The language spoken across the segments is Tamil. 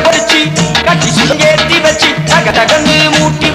படிச்சு கட்சி சுங்கேத்தி வச்சு தக தகந்து மூட்டி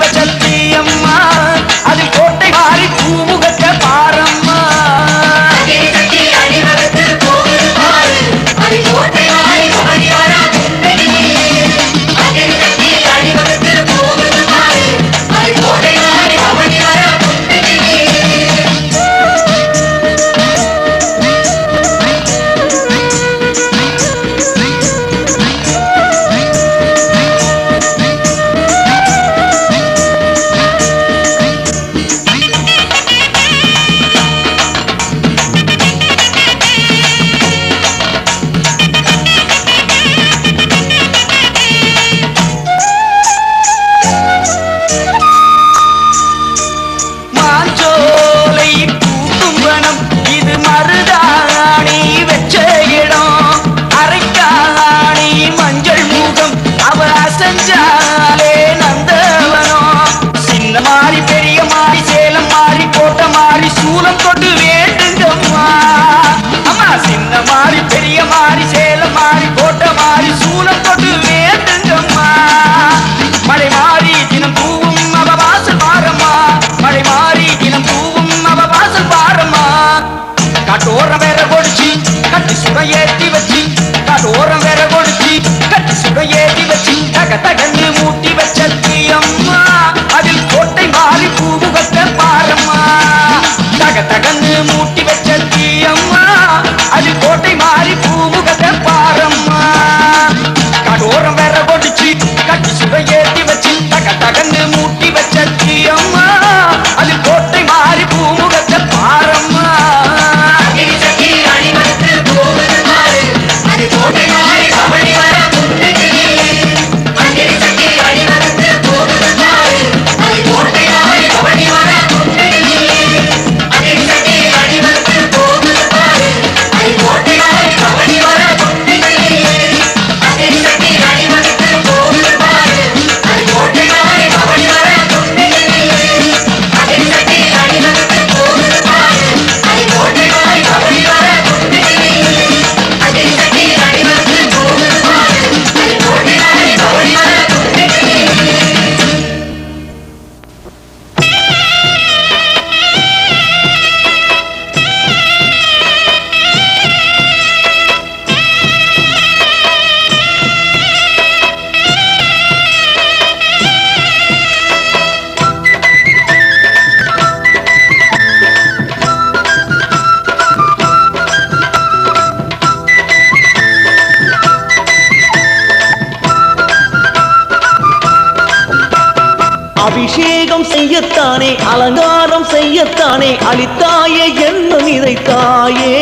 தாயே எண்ணம் இதை தாயே.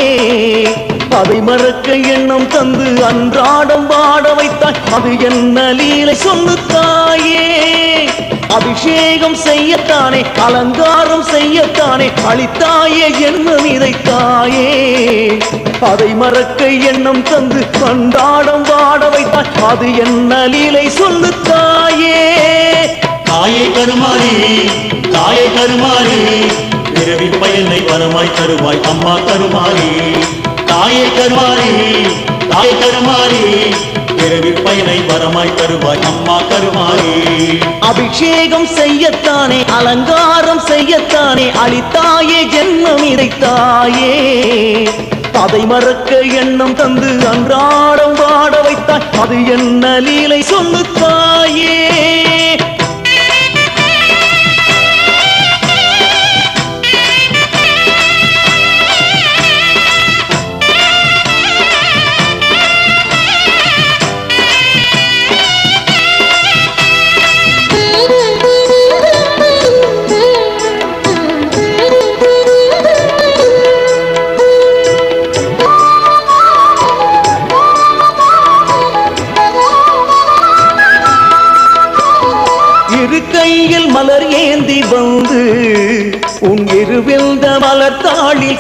அதை மறக்க எண்ணம் தந்து அன்றாடம் வாட வைத்தாய். அது என்ன லீலை சொல்லு தாயே. அபிஷேகம் செய்யத்தானே அலங்காரம் செய்யத்தானே. அளித்தாயே எண்ணம் இதை தாயே. அதை மறக்க எண்ணம் தந்து கொண்டாடம் வாட வைத்தாய். அது என்ன லீலை சொல்லு தாயே. தாயே கருமாறி தாயே கருமாறி பிறவி பயனை வரமாய் தருவாய் அம்மா கருமாரி தாயே கருமாரி தாயே கருமாரி பிறவி பயனை வரமாய் தருவாய் அம்மா கருமாரி அபிஷேகம் செய்யத்தானே அலங்காரம் செய்யத்தானே அளித்தாயே ஜென்மம் இறைத்தாயே. அதை மறக்க எண்ணம் தந்து அன்றாடம் வாட வைத்தாய் அது என்ன லீலை சொல்லுத்தாயே.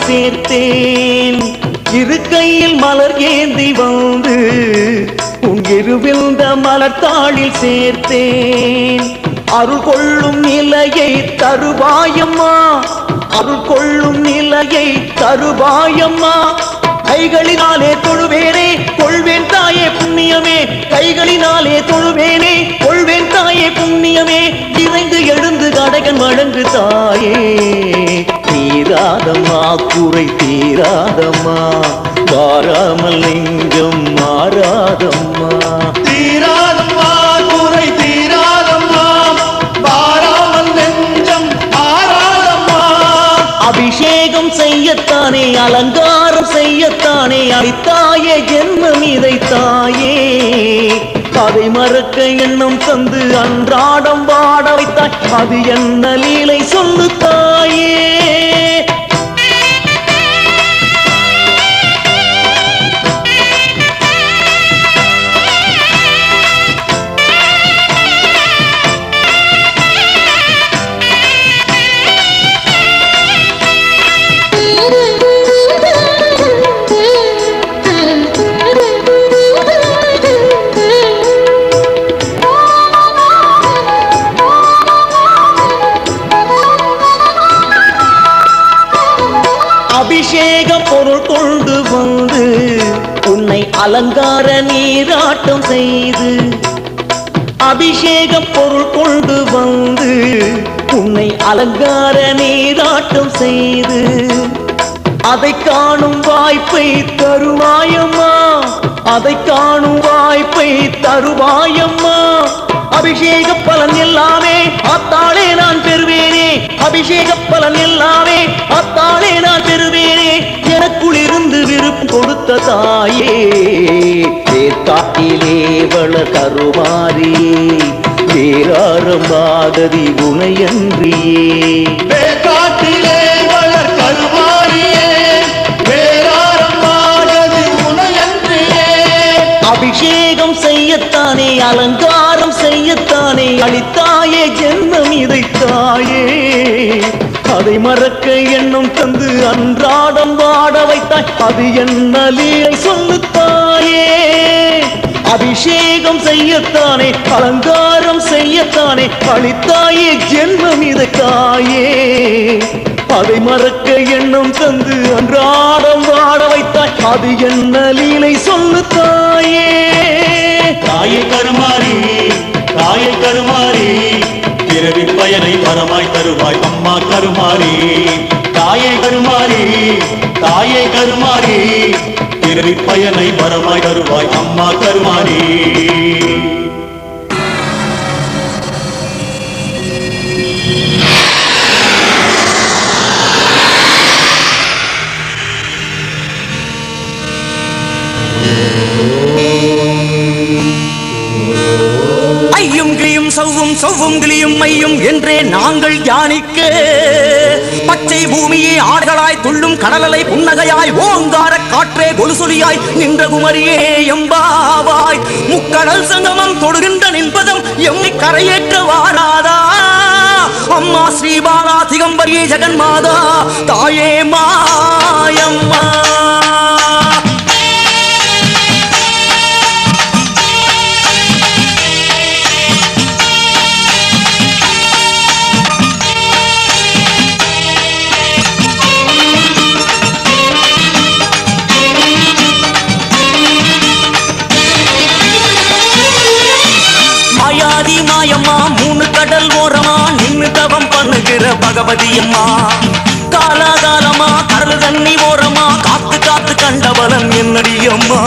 சேர்த்தேன். இரு கையில் மலர் ஏந்தி வந்து உன் இருவிழ்ந்த மலர் சேர்த்தேன். அருள் கொள்ளும் நிலையை தருவாயம்மா. அருள் கொள்ளும் நிலையை தருவாயம்மா. கைகளினாலே தொழுவேனே கொள்வேன் தாயே புண்ணியமே. கைகளினாலே தொழுவேனே கொள்வேன் தாயே புண்ணியமே. இறைந்து எழுந்து கடகன் வழங்கு தாயே. தீராதம்மா குறை தீராதம்மா. வாராமல் நெஞ்சம் மாறாதம்மா. தீராதம்மா குறை தீராதம்மா. பாராமல் நெஞ்சம் ஆராதம்மா அபிஷேகம் செய்யத்தானே அலங்காரம் செய்யத்தானே அளித்தாயே ஜென்மம் இதைத்தாயே. அதை மறக்க எண்ணம் தந்து அன்றாடம் வாட வைத்தாய் அது என்ன லீலை சொல்லு தாயே அலங்கார நீராட்டம் செய்து அபிஷேக பொருள் கொண்டு வந்து உன்னை அலங்கார நீராட்டம் செய்து அதை காணும் வாய்ப்பை தருவாயம்மா அதை காணும் வாய்ப்பை தருவாயம்மா அபிஷேக பலன் எல்லாமே அத்தாளே நான் பெறுவேனே. அபிஷேக பலன் எல்லாமே அத்தாளே நான் பெறுவேனே. எனக்குள் இருந்து விருப்பம் கொடுத்த தாயே தேர்காட்டிலே வள கருமாரியே வேறாரம் ஆகதி உனையன்றியே. வேக்காட்டிலே வளர் கருமாரியே வேறாரம் உனையன்றியே. அபிஷேகம் செய்யத்தானே அலங்காரம் செய்யத்தானே தாயே ஜென்மம் இதை தாயே அதை மறக்க எண்ணம் தந்து அன்றாடம் வாட வைத்தாய். அது என்ன லீலை சொல்லு தாயே. அபிஷேகம் செய்யத்தானே அலங்காரம் செய்யத்தானே. அளித்தாயே ஜென்மம் இதை தாயே அதை மறக்க எண்ணம் தந்து அன்றாடம் வாட வைத்தாய். அது என்ன லீலை சொல்லு தாயே. தாயே கருமாறி தாயை கருமாறி பிறவி பயனை வரமாய் தருவாய் அம்மா கருமாறி தாயை கருமாறி தாயை கருமாறி பிறவி பயனை வரமாய் தருவாய் அம்மா கருமாறி சவ்வும் கிளியும் மையும் என்றே நாங்கள் தியானிக்க. பச்சை பூமியே ஆடுகளாய் துள்ளும் கடலலை புன்னகையாய் ஓங்கார காற்றே கொலுசொலியாய் நின்ற குமரியே எம்பாவாய். முக்கடல் சங்கமம் தொடுகின்ற நின்பதம் எம்மை கரையேற்ற வாராதா. அம்மா ஸ்ரீபாலா திகம்பரியே ஜெகன்மாதா தாயே மாயம்மா. பகவதி அம்மா. காலாகாலமா கடல் தண்ணி ஓரமா காத்து காத்து கண்டவளன் என்னடி அம்மா.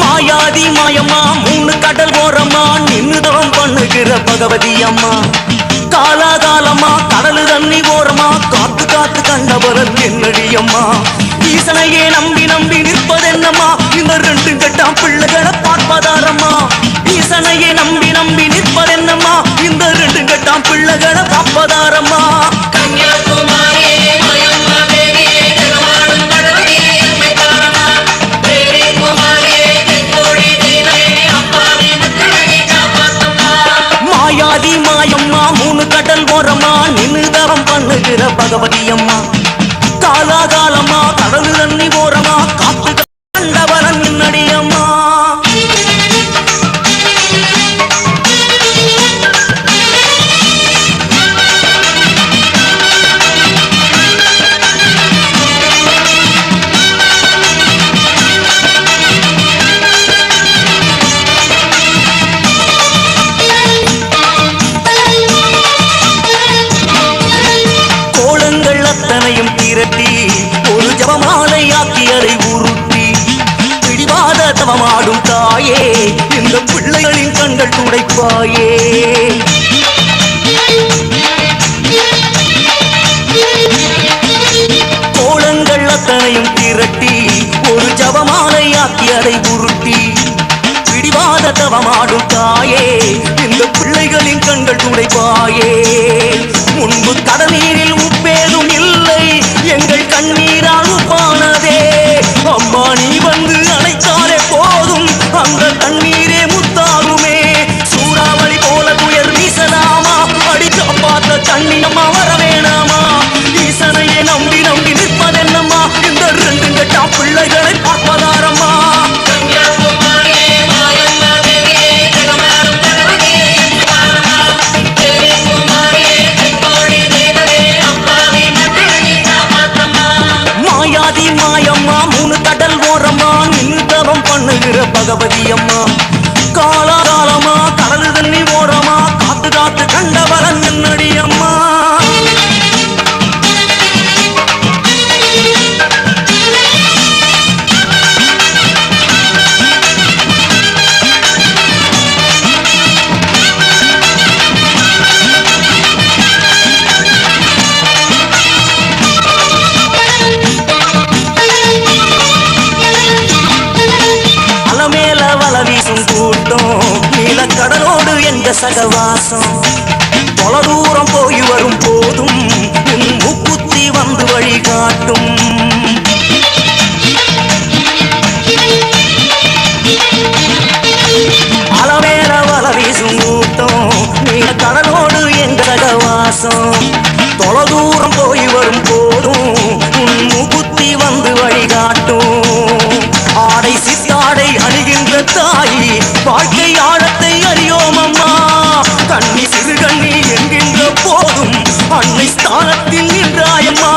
மாயாதி மாயம்மா மூணு கடல் ஓரமா நின்னு பண்ணுகிற பகவதி அம்மா. காலாகாலமா கடல் தண்ணி ஓரமா காத்து காத்து கண்டவளன் என்னடி அம்மா. ஈசனையே நம்பி நம்பி நிற்பதென்னம்மா? இந்த ரெண்டு கட்டாம் பிள்ளைகளை பார்ப்பதாரம்மா ஈசனையே நம்பி நம்பி நிற்பதென்னம்மா? இந்த ரெண்டு கட்டாம் பிள்ளைகளை பார்ப்பதாரம்மா ஜபமாலை ஆக்கியலை உருட்டி பிடிவாத தவமாடும் தாயே இந்த பிள்ளைகளின் கண்கள் துடைப்பாயே. கோலங்கள் அத்தனையும் திரட்டி ஒரு ஜபமாலை ஆக்கியலை உருட்டி தவமாடும் தாயே இந்த பிள்ளைகளின் கண்கள் துடைப்பாயே. முன்பு கடநீரில் உப்பேதும் இல்லை எங்கள் கண்ணீரால் உப்பானதே. அம்மா நீ வந்து அழைத்தாலே போதும் அந்த தண்ணீரே முத்தாகுமே. சூறாவளி போல துயர் வீசலாமா? அடி பார்த்த தண்ணி அம்மா வர வேணாமா? ஈசனையே நம்பி நம்பி நிற்பதென்னம்மா? இந்த ரெண்டு கட்டா பிள்ளைகள் நீலக்கடலோடு எங்க சகவாசம். தொல தூரம் போய் வரும் போதும் உன் முக்குத்தி வந்து வழிகாட்டும் அளவேல வல வீசும் கூட்டம் நீ கடலோடு எங்க சகவாசம். தொல தூரம் போய் வரும் போதும் உன் முக்குத்தி வந்து வழிகாட்டும் ஆடை சித்தாடை அணிகின்ற தாய் வாழ்க்கை ஆழத்தை அறியோம் அம்மா. கண்ணி சிறுகண்ணி என்கின்ற போதும் அன்னை ஸ்தானத்தில் நின்றாயம்மா.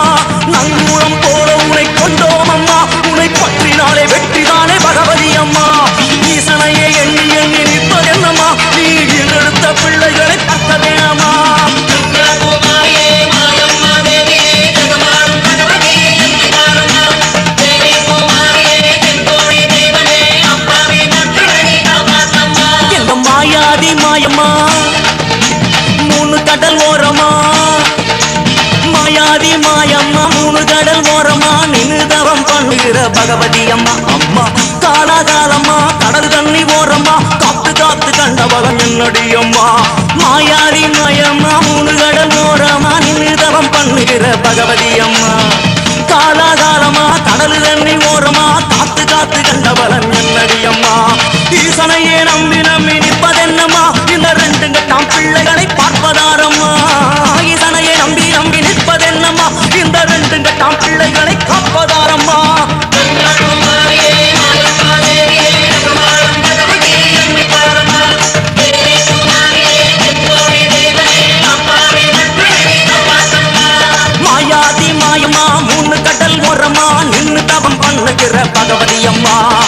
நங்குளம் போல உனை கொண்டோம் அம்மா. உனை பற்றினாலே வெற்றிதானே பகவதி அம்மா. காலாகாலமா கடல் தண்ணி ஓரமா காத்து காத்து கண்டவளம் என்னடி அம்மா? ஈசனையே நம்பி நம்பி நிற்பதென்னம்மா? இந்த ரெண்டு கட்டாம் பிள்ளைகளை பார்ப்பதாரம்மா. ஈசனையே நம்பி நம்பி நிற்பதென்னம்மா? இந்த ரெண்டு கட்டாம் பிள்ளைகளை காப்ப பகவதி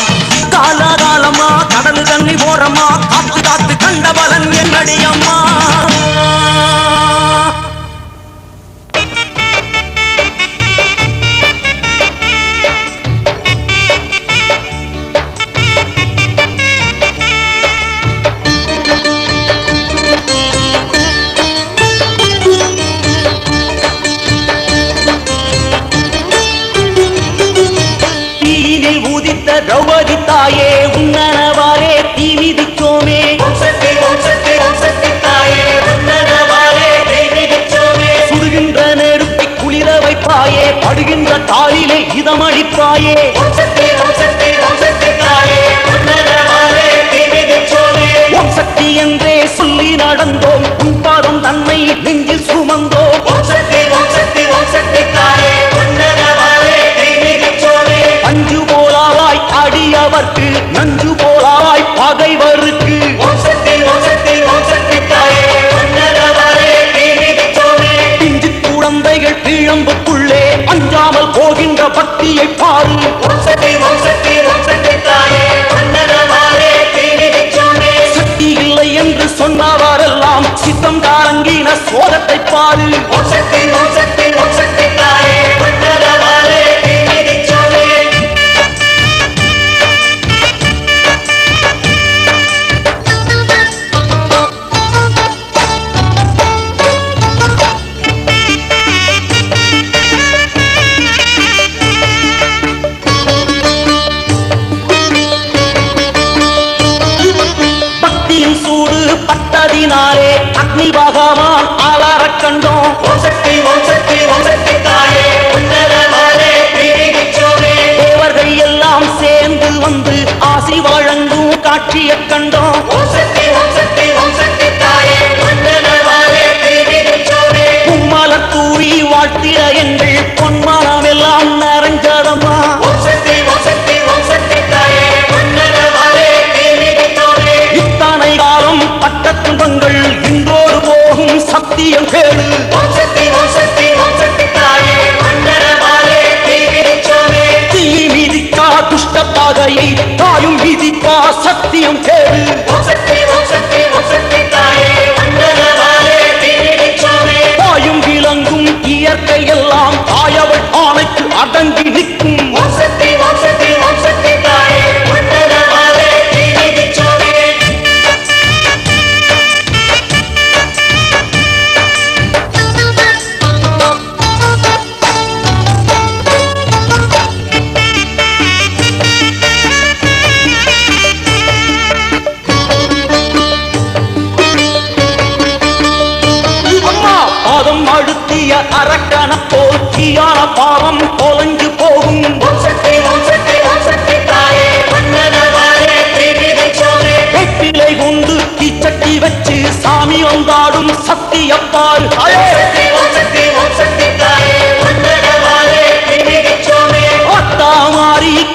எலும்புக்குள்ளே அஞ்சாமல் போகின்ற பக்தியை பாரு சக்தி இல்லை என்று சொன்னவாரெல்லாம் சித்தம் தாரங்கின சோதத்தை பாரு. சத்தியம் கேளு. தீ மிதிக்கா துஷ்ட பாதையை தாயும் மிதிப்பா சத்தியம் கேளு.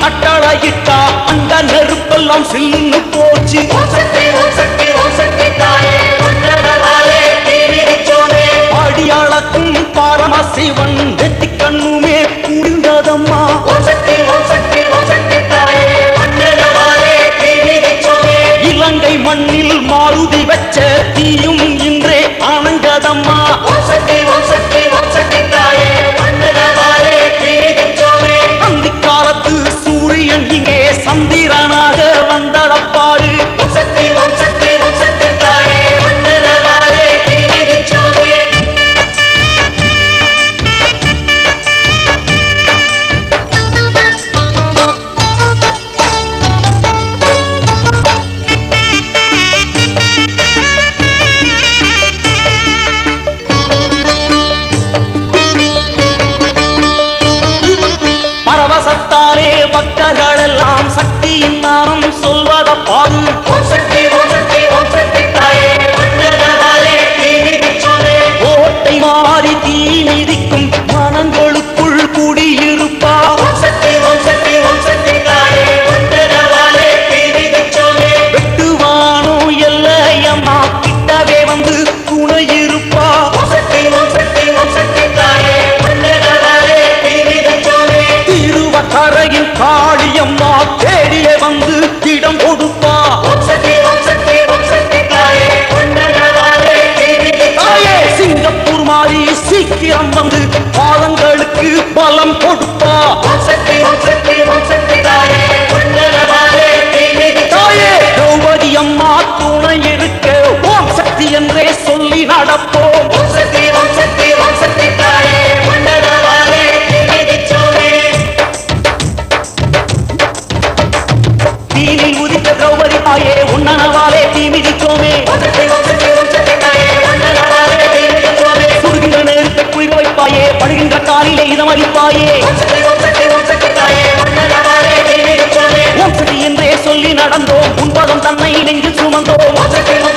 கட்டளையிட்டா அந்த நெருப்பெல்லாம் சில்லுன்னு போச்சு. அடியாளக்கும் பரமசிவன் வெட்டி கண்ணுமே புரிந்ததம்மா இலங்கை மண்ணில் மாருதி வச்ச தீயும் இன்றே ஆனந்ததம்மா கண்களெல்லாம் சக்தியின் நாமம் சொல்வத பாரு வந்து பாதங்களுக்கு பலம் கொடுப்பா. தாயே திரௌபதி அம்மா துணை இருக்க ஓம் சக்தி என்றே சொல்லி நடப்போம். வருகின்ற காலிலே இதமளிப்பாயே என்றே சொல்லி நடந்தோம். உன்பதம் தன்னை நெஞ்சு சுமந்தோம்.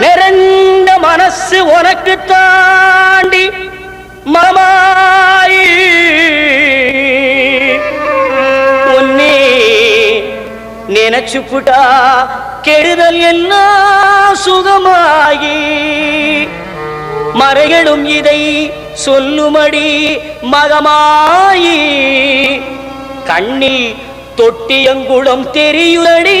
நிறைந்த மனசு உனக்கு தாண்டி மமாயி உன்னே நினைச்சுப்புட்டா கெடுதல் எல்லாம் சுகமாகி மறைகளும் இதை சொல்லுமடி மகமாயி. கண்ணில் தொட்டியங்குளம் தெரியுதடி.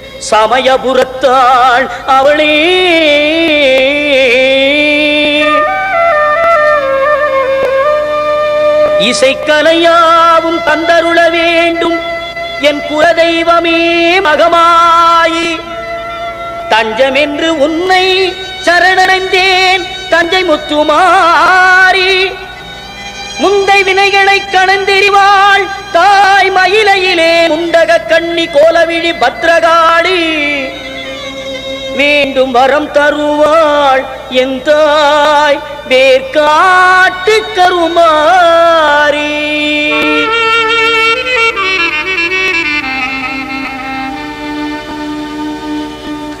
சமயபுரத்தாள் அவளே. இசைக்கலையாவும் தந்தருள வேண்டும் என் குலதெய்வமே மகமாயி. தஞ்சமென்று உன்னை சரணடைந்தேன் தஞ்சை முத்துமாரி முந்தை வினைகளை கணந்தெறிவாள். தாய் மயிலையிலே முண்டக கண்ணி கோலவிழி பத்ரகாளி. வேண்டும் வரம் தருவாள் என் தாய் வேர்காட்டு கருமாறி.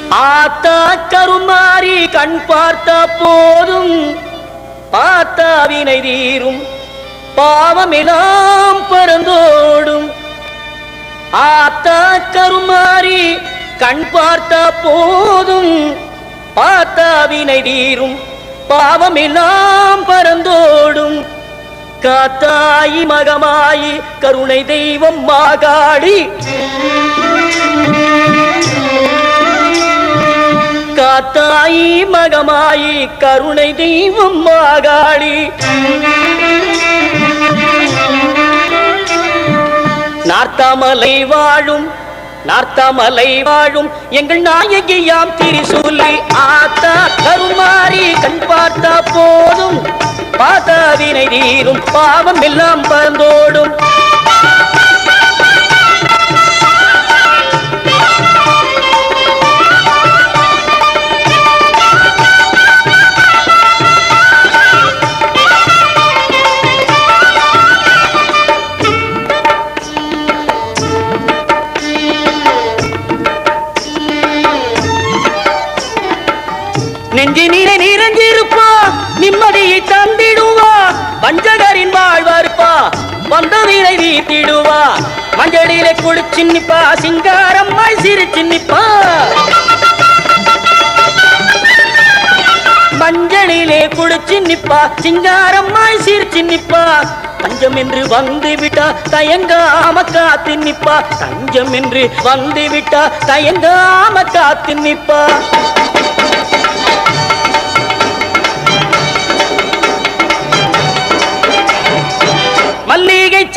ஆத்தா கருமாறி கண் பார்த்தா போதும் பார்த்தா வினை தீரும் பாவமிலாம் பறந்தோடும். ஆத்தா கருமாறி கண் பார்த்தா போதும். பார்த்தாவினை தீரும் பாவமெல்லாம் பறந்தோடும். காத்தாயி மகமாயி கருணை தெய்வம் மாகாடி. காத்தாயி மகமாயி கருணை தெய்வம் மாகாடி. நார்த்தாமலை வாழும் நார்த்தாமலை வாழும். எங்கள் நாயகியாம் திரிசூலி ஆத்தா கருமாறி கண் பார்த்தா போதும். பாதாவினை தீரும் பாவம் எல்லாம் பறந்தோடும். நெஞ்சினிலே நிறைஞ்சிருப்பா நிம்மதியை தந்திடுவா வஞ்சகரின் வாழ்வார்ப்பா வந்த வீரை வீத்திடுவா மஞ்சளிலே குளிச்சு நிப்பா சிங்காரம்மாய் சிரிச்சு நிப்பா. மஞ்சளிலே குளிச்சு நிப்பா சிங்காரம்மாய் சிரிச்சு நிப்பா. தஞ்சம் என்று வந்து விட்டா தயங்காம காத்து நிப்பா. தஞ்சம் என்று வந்து விட்டா தயங்காம காத்து நிப்பா.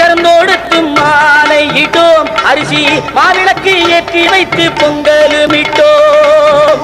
சேர்ந்தோடுத்தும் மாலையிட்டோம் அரிசி மாவிளக்கு ஏற்றி வைத்து பொங்கலுமிட்டோம்.